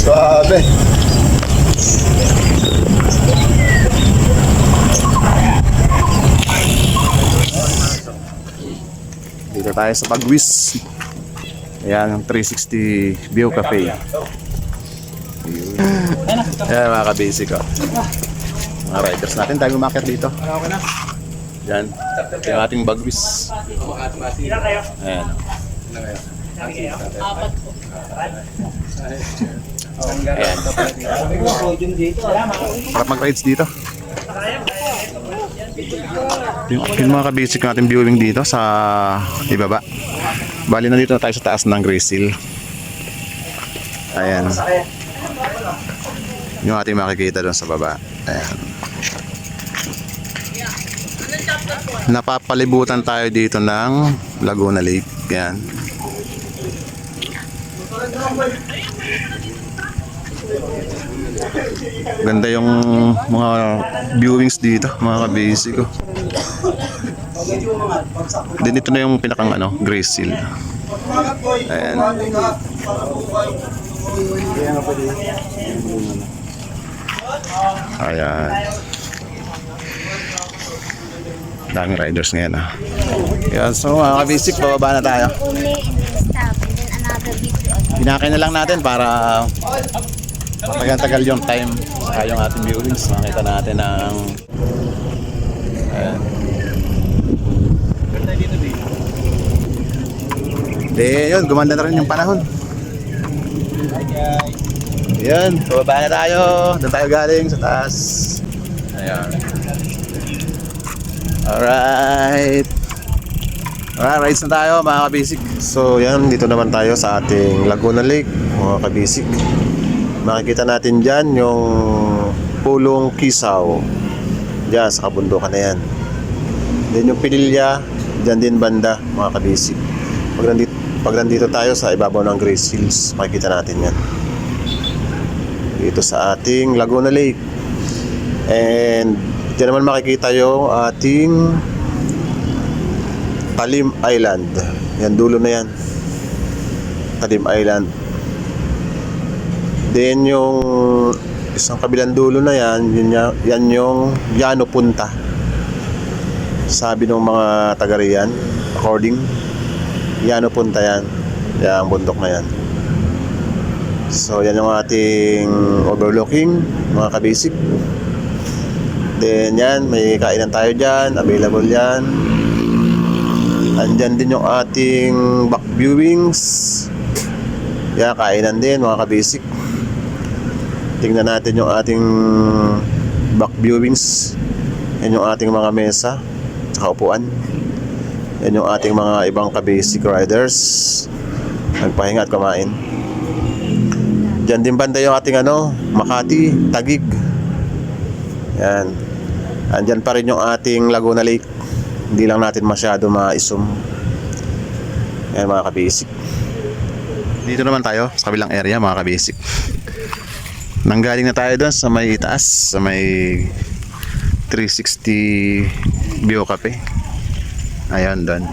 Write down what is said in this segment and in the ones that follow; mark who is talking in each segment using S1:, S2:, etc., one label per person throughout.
S1: Sabi. Dito tayo sa Pagwis. Ayan, ang 360 View Cafe. Ayan, mga kabasic ko. Mga riders natin, tayo umakit dito. Yan. Yung ating Bagwis. Ayan. Ayan. Harap mag-rides dito. Yung, yung mga kabasic natin viewing dito sa ibaba. Bali na dito na tayo sa taas ng Grizzle. Ayan. Yung ating makikita doon sa baba. Ayan. Napapalibutan tayo dito ng Laguna Lake. Ayan. Ganda yung mga viewings dito, mga kabasic ko. Then ito na yung pinakang ano, Grace Hill. Ayan. Ayan. Daming riders ngayon ah. Yan, so mga kabasic, bababa na tayo.
S2: Only in the stop and then another video.
S1: Pinakay na lang natin para matagal-tagal yung time saka yung ating viewings. Makita natin ang Ayan. Eh, yun, gumanda na rin yung panahon. Yan, bababa na tayo. Doon tayo galing sa taas. Ayan. Alright. Alright, rides na tayo mga kabisik. So yan, dito naman tayo sa ating Laguna Lake, mga kabisik. Makikita natin dyan yung pulong Kisaw. Diyan, sa kabundukan na yan. Then yung Pinilya, dyan din banda, mga kabisik. Pag nandito, pag nandito tayo sa ibabaw ng Grace Hills, makikita natin yan. Dito sa ating Laguna Lake. And dyan naman makikita yung ating Talim Island. Yan, dulo na yan. Talim Island. Then yung isang kabilang dulo na yan, yun, ya- yan yung Llano Punta. Sabi ng mga taga riyan, according, Llano Punta yan. Yan, bundok na yan. So, yan yung ating overlooking, mga kabisik. Then yan, may kainan tayo dyan, available yan. Andyan din yung ating back viewings. Yan, kainan din mga kabisik. Tingnan natin yung ating back viewings. Yan yung ating mga mesa, tsaka upuan. Yan yung ating mga ibang kabasic riders. Nagpahinga at kumain. Diyan din banda yung ating ano, Makati, Tagig. Yan. Andyan pa rin yung ating Laguna Lake. Hindi lang natin masyado ma-zoom. Yan mga kabasic. Dito naman tayo sa kabilang area mga kabasic. Nanggaling na tayo doon sa may itaas, sa may 360 Bio Cafe. Ayan doon.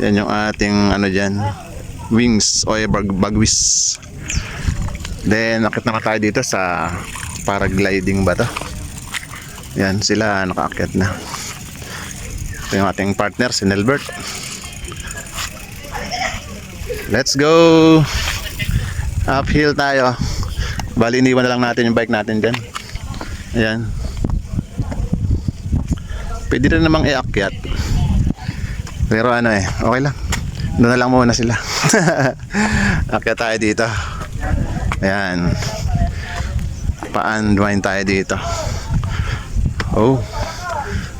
S1: Yan yung ating ano dyan, wings o bag bagwis. Then, nakit na tayo dito sa paragliding ba to? Yan, sila nakaakyat na. Ito yung ating partner, si Nelbert. Let's go! Uphill tayo. Bali, iniwan na lang natin yung bike natin dyan. Ayan. Pwede rin namang iakyat. Pero ano eh, okay lang. Doon na lang muna sila. Akyat tayo dito. Ayan. Pa-unwind tayo dito. Oh.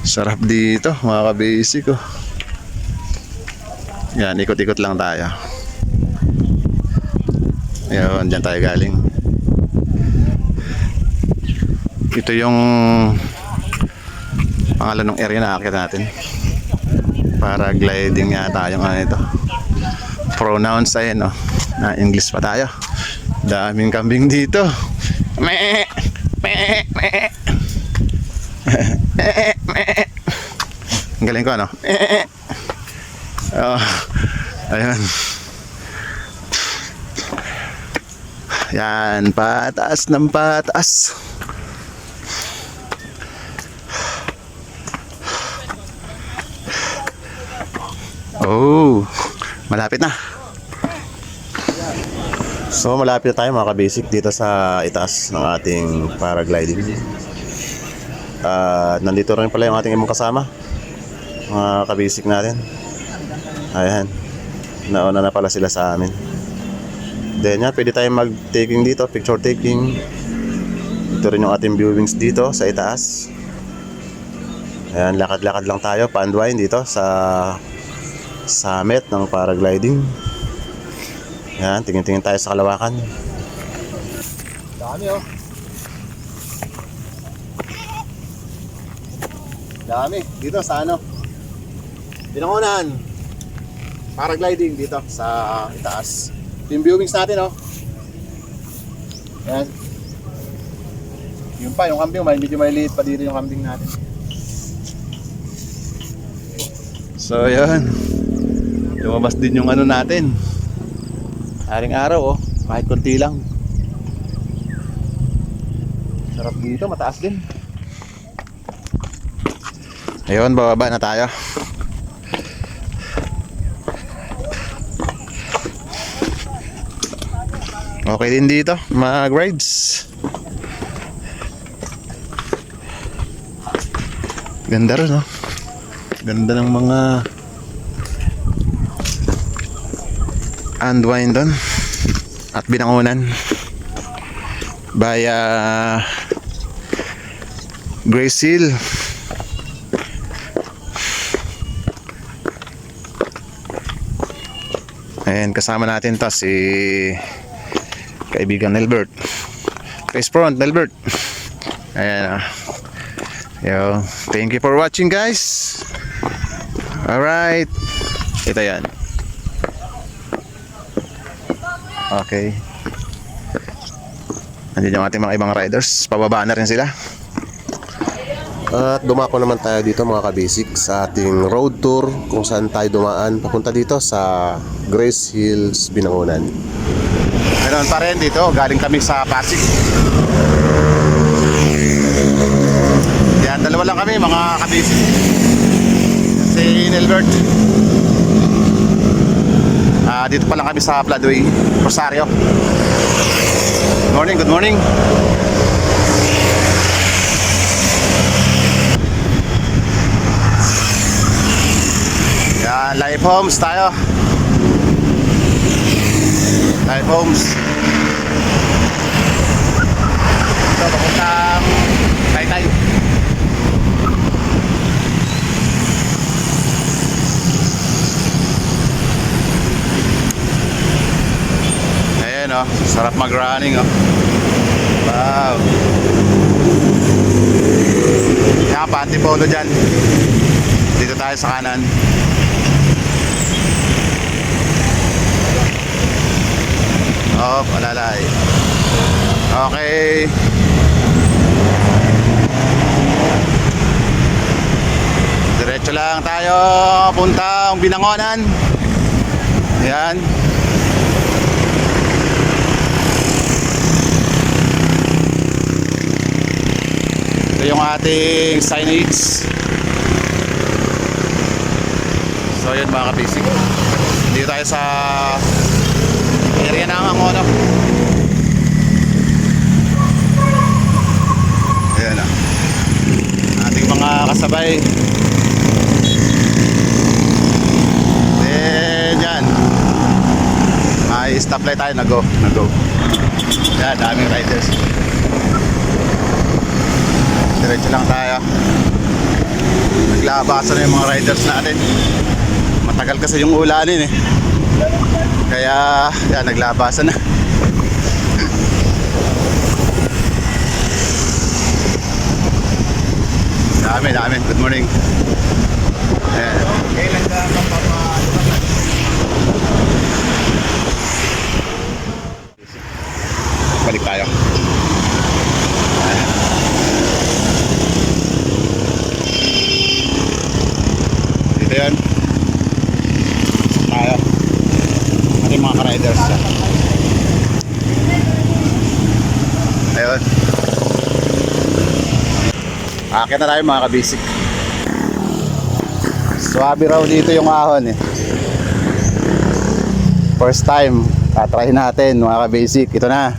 S1: Sarap dito, mga kabasic oh. Yan, ikot-ikot lang tayo. Ayan, dyan tayo galing. Ito yung pangalan ng area na akit natin. Paragliding yata yung ano ito. Pronouns ayun no. Na English pa tayo. Daming kambing dito. Me, me, me. Ang galing ko, ano? Oh, ayun. Yan, pataas ng pataas. Oh, malapit na. So malapit na tayo mga kabasic dito sa itaas ng ating paragliding. Ah, nandito rin pala yung ating ibang kasama. Mga kabasic natin. Ayan. Nauna na pala sila sa amin. Then yan, pwede tayong mag-taking dito, picture taking. Ito rin yung ating viewings dito sa itaas. Ayan, lakad-lakad lang tayo, pa-unwind dito sa summit ng paragliding. Yan, tingin-tingin tayo sa kalawakan. Dami oh. Dami. Dito sa ano? Binangonan. Paragliding dito sa itaas. Team viewings natin oh. Yan. Yung pa, yung kambing, may medyo maliit pa dito yung kambing natin. So, yan. Lumabas din yung ano natin. Aring araw oh, kahit konti lang. Sarap dito, mataas din. Ayun, bababa na tayo. Okay din dito, mag-rides. Ganda rin, no? Ganda ng mga unwind doon at binangunan by uh, Grace Hill. Ayan, kasama natin to si kaibigan Nelbert. Chris Front, Nelbert. Ayan ah. Yo, thank you for watching guys. Alright. Ito yan Okay. Nandiyan yung ating mga ibang riders. Pababa na rin sila. At dumako naman tayo dito mga kabasic sa ating road tour kung saan tayo dumaan papunta dito sa Grace Hills, Binangonan. Meron pa rin dito, galing kami sa Pasig. Yan, dalawa lang kami mga kabasic. Si Nelbert. Ah, dito pa lang kami sa Pladway, Rosario. Morning, good morning. Yan, live homes tayo. Live homes. Ayan sarap mag-running oh. Wow. Yan, pati polo dyan. Dito tayo sa kanan. Oh, palalay. Okay. Diretso lang tayo puntang Binangonan. Yan. Ito yung ating signage. So yun mga kabisig. Dito tayo sa area ng Angono. Ayan na. Ating mga kasabay. Then yan. May stoplight tayo. Nag-go. Nag-go. Yan, daming riders. Diretso lang tayo. Naglabasan na yung mga riders natin. Matagal kasi yung ulanin eh. Kaya, yan, naglabasan na. Dami, dami. Good morning. Ayan. Balik tayo. Akit na tayo mga kabisik. Swabe raw dito yung ahon eh. First time, tatrahin natin mga kabasic. Ito na.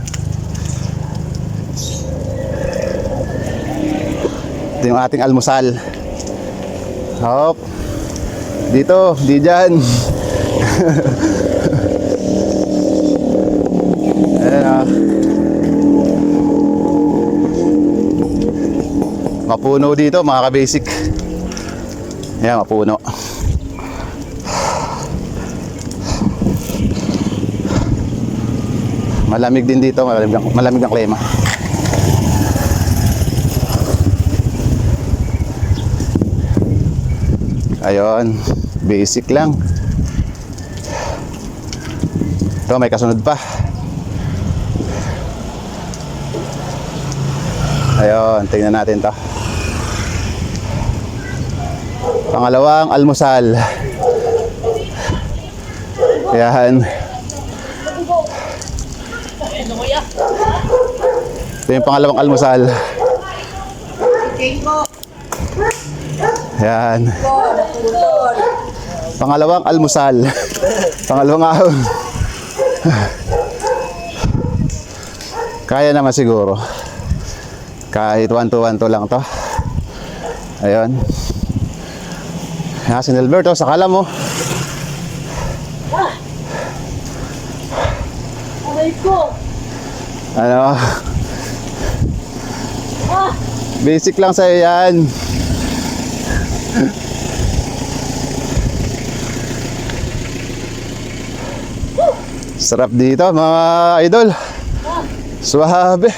S1: Ito yung ating almusal. Hop. Dito, di dyan. Ayan ah. Mapuno dito mga kabasic. Ayan, mapuno. Malamig din dito, malamig, ang- malamig ang klima. Ayun, basic lang. Ito, may kasunod pa. Ayun, tingnan natin to. Pangalawang almusal. Yan. Ito yung pangalawang almusal. Yan. Pangalawang almusal. Pangalawang ahon. Kaya naman siguro. Kahit 1 to 1 to lang to. Ayun. Yan, si Nilberto, sakala mo.
S2: Aray ko!
S1: Ano? Basic lang sa'yo yan. Sarap dito mga idol. Suwabe.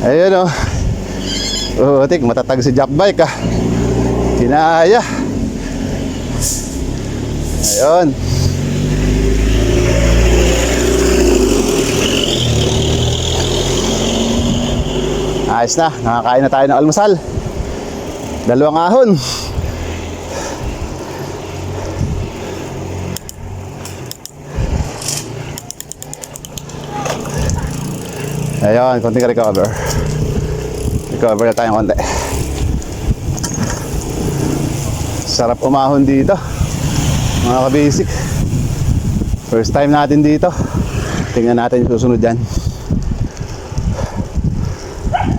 S1: Ayun o. Oh. Utik, matatag si Jack Bike ah. Kinaya. Ayun. Ayos na, nakakain na tayo ng almusal. Dalawang ahon. Ayun, konting recover. Recover na tayong konti. Sarap umahon dito. Mga ka-basic. First time natin dito. Tingnan natin yung susunod dyan.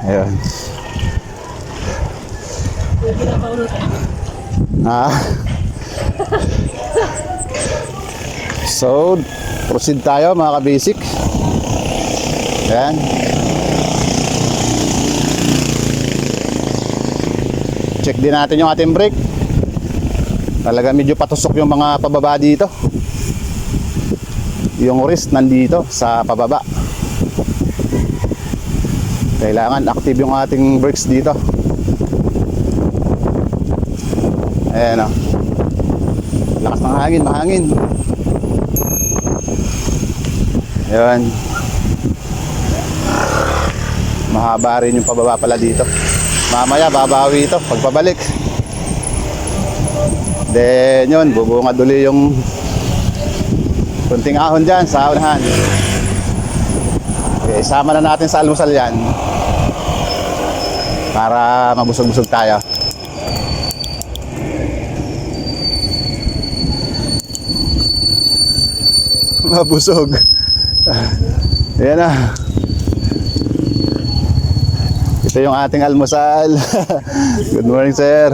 S1: Ayun. Ah. So, proceed tayo mga ka-basic. Ayan. Check din natin yung ating brake. Talaga medyo patusok yung mga pababa dito. Yung wrist nandito sa pababa. Kailangan active yung ating brakes dito. Ayan o. Lakas ng hangin, mahangin. Ayan. Mahaba rin yung pababa pala dito. Mamaya babawi ito pagpabalik. Then yun, bubungad uli yung kunting ahon dyan sa unahan. Okay, sama na natin sa almusal yan. Para mabusog-busog tayo. Mabusog. Yan na. Ito yung ating almusal. Good morning, sir.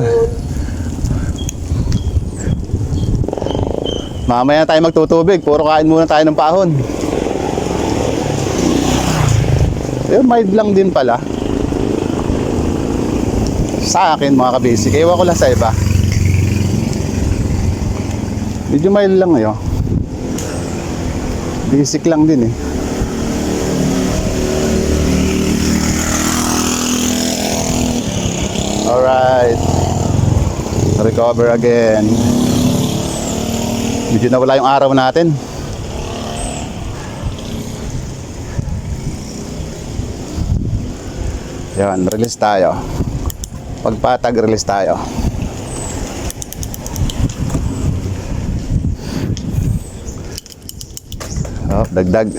S1: Mamaya na tayo magtutubig. Puro kain muna tayo ng pahon. Ayun, mild lang din pala. Sa akin, mga kabasic. Ewan ko lang sa iba. Medyo mild lang ngayon. Basic lang din eh. Alright. Recover again. Medyo nawala yung araw natin. Yan, release tayo. Pagpatag, release tayo. Oh, dagdag.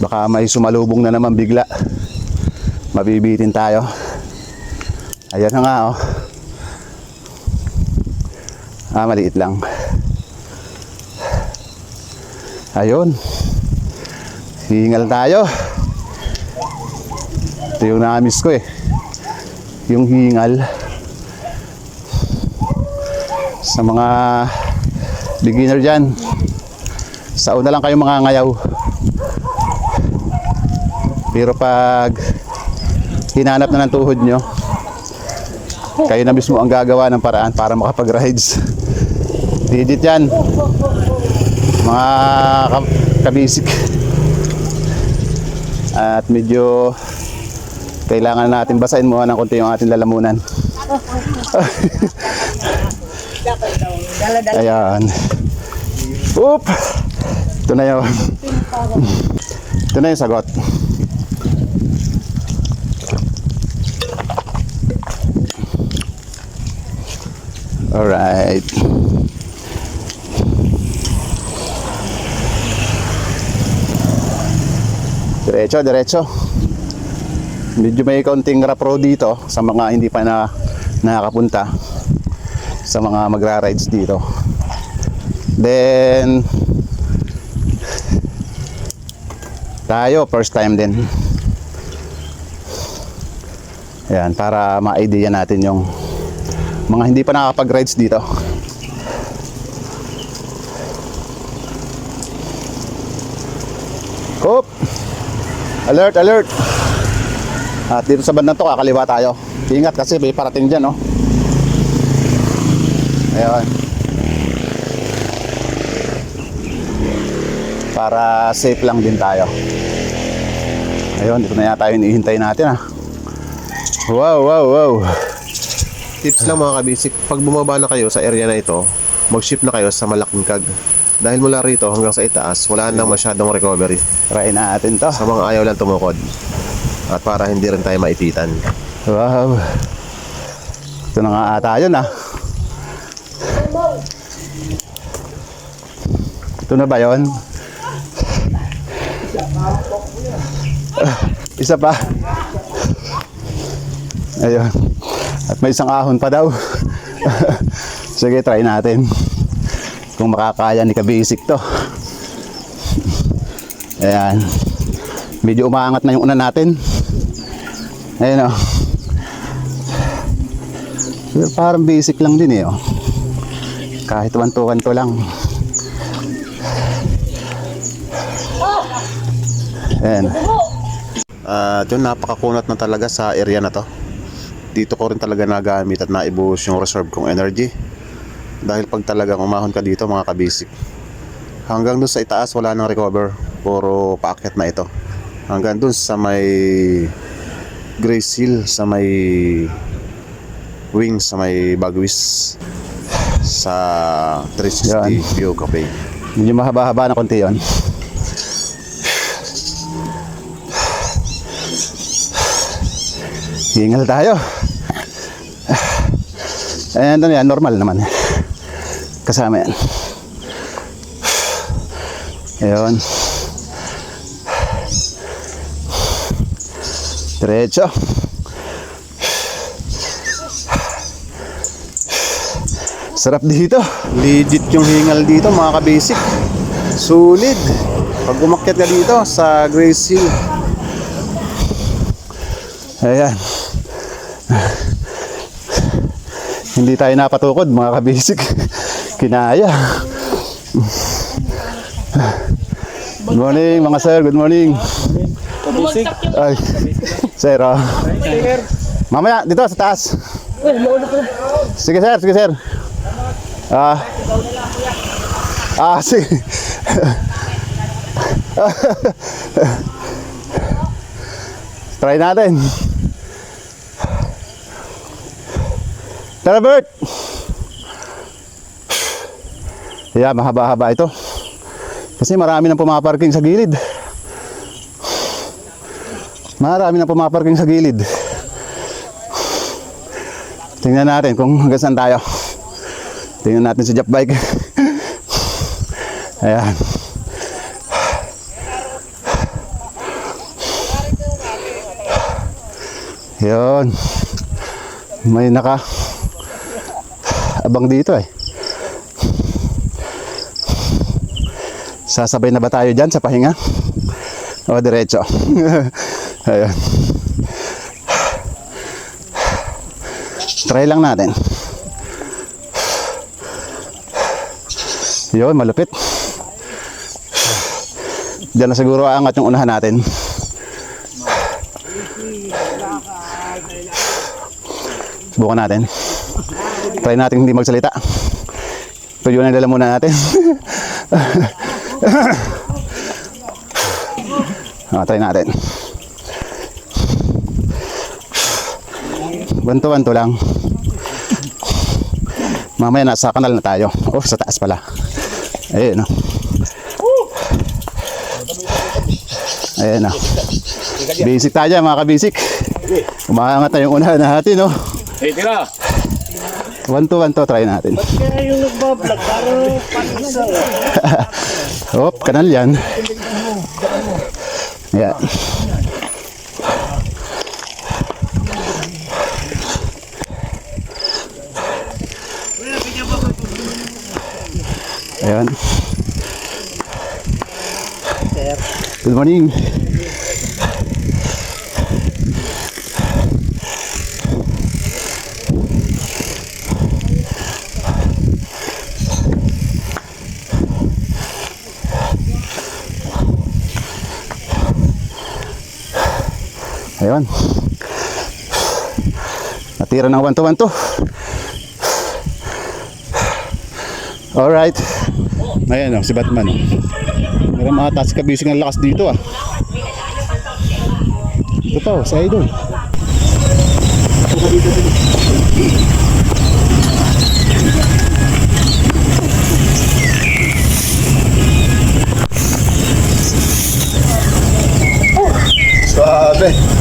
S1: Baka may sumalubong na naman bigla. Mabibitin tayo. Ayan na nga oh. Ah, maliit lang. Ayun. Hingal tayo. Ito yung na-miss ko eh. Yung hingal. Sa mga beginner dyan. Sa una lang kayo mga ngayaw. Pero pag hinanap na ng tuhod nyo, kayo na mismo ang gagawa ng paraan para makapag-rides. Digit yan. Mga ka- kabisik. At medyo kailangan natin basahin muna ng konti yung ating lalamunan. Ayan. Oop! Ito na yun. Ito na yung sagot. Alright. Diretso, diretso. Medyo may kaunting rough road dito sa mga hindi pa na nakakapunta sa mga magra-rides dito. Then tayo first time din. Ayan, para ma-idea natin yung mga hindi pa nakakapag-rides dito. Hop! Alert, alert! At dito sa bandang to, kakaliwa tayo. Ingat kasi may parating dyan, no? Ayan. Para safe lang din tayo. Ayun, dito na yata yung ihintay natin, ah. Wow, wow, wow.
S3: Tips lang mga kabisik, pag bumaba na kayo sa area na ito, mag-ship na kayo sa malaking kag. Dahil mula rito hanggang sa itaas, wala nang masyadong recovery.
S1: Try natin to.
S3: Sa mga ayaw lang tumukod. At para hindi rin tayo maipitan.
S1: Wow. Ito na nga ata yun ah. Ito na ba yun? Isa pa. Ayun. At may isang ahon pa daw. Sige, try natin. Kung makakaya ni Kabisik to. Ayan. Medyo umaangat na yung una natin. Ayun o. Pero parang basic lang din eh oh. Kahit wanto-wanto lang. Ayan.
S3: At yun, napakakunat na talaga sa area na to. Dito ko rin talaga nagamit at naibuhos yung reserve kong energy. Dahil pag talagang umahon ka dito mga kabisik, hanggang dun sa itaas wala nang recover. Puro paakyat na ito. Hanggang dun sa may Grace Hill, sa may wings, sa may Bagwis, sa 360 View Cafe.
S1: Medyo mahaba-haba na konti yun. Hingal tayo. Ayan, ano yan, normal naman. Kasama yan. Ayun. Diretso. Sarap dito.
S3: Legit yung hingal dito mga kabasic. Sulit. Pag umakyat ka dito sa Grace Hill,
S1: Ayan. Hindi tayo napatukod mga kabisik. Kinaya. Good morning mga sir, good morning. Ay, sir oh. Mamaya, dito sa taas. Sige sir, sige sir. Ah. Ah, sige. Try natin. Tara Bert! Yeah, mahaba-haba ito. Kasi marami nang pumaparking sa gilid. Marami nang pumaparking sa gilid. Tingnan natin kung hanggang saan tayo. Tingnan natin si Jap Bike. Ayan. Yun. May naka abang dito eh. Sasabay na ba tayo dyan sa pahinga? O diretso? Ayun. Try lang natin. Yun, malupit. Diyan na siguro aangat yung unahan natin. Subukan natin. Try natin hindi magsalita. Yun ang dala muna natin. ah, try natin. Banto-banto lang. Mamaya nasa kanal na tayo. Oh, sa taas pala. Ayun, no. Ayan na. Basic tayo mga kabisik. Umaangat na yung unahan natin, no.
S4: Hey, tira!
S1: One to one to, try natin.
S4: Kaya yung nagbablog, parang panisa.
S1: Hop, kanal yan. Ayan. Ayan. Good morning. Ayun. Natira ng 1 to 1 to. Alright. Ayan o, si Batman. Meron mga taas kabising ng lakas dito ah. Ito pa o, si Idol. Suave.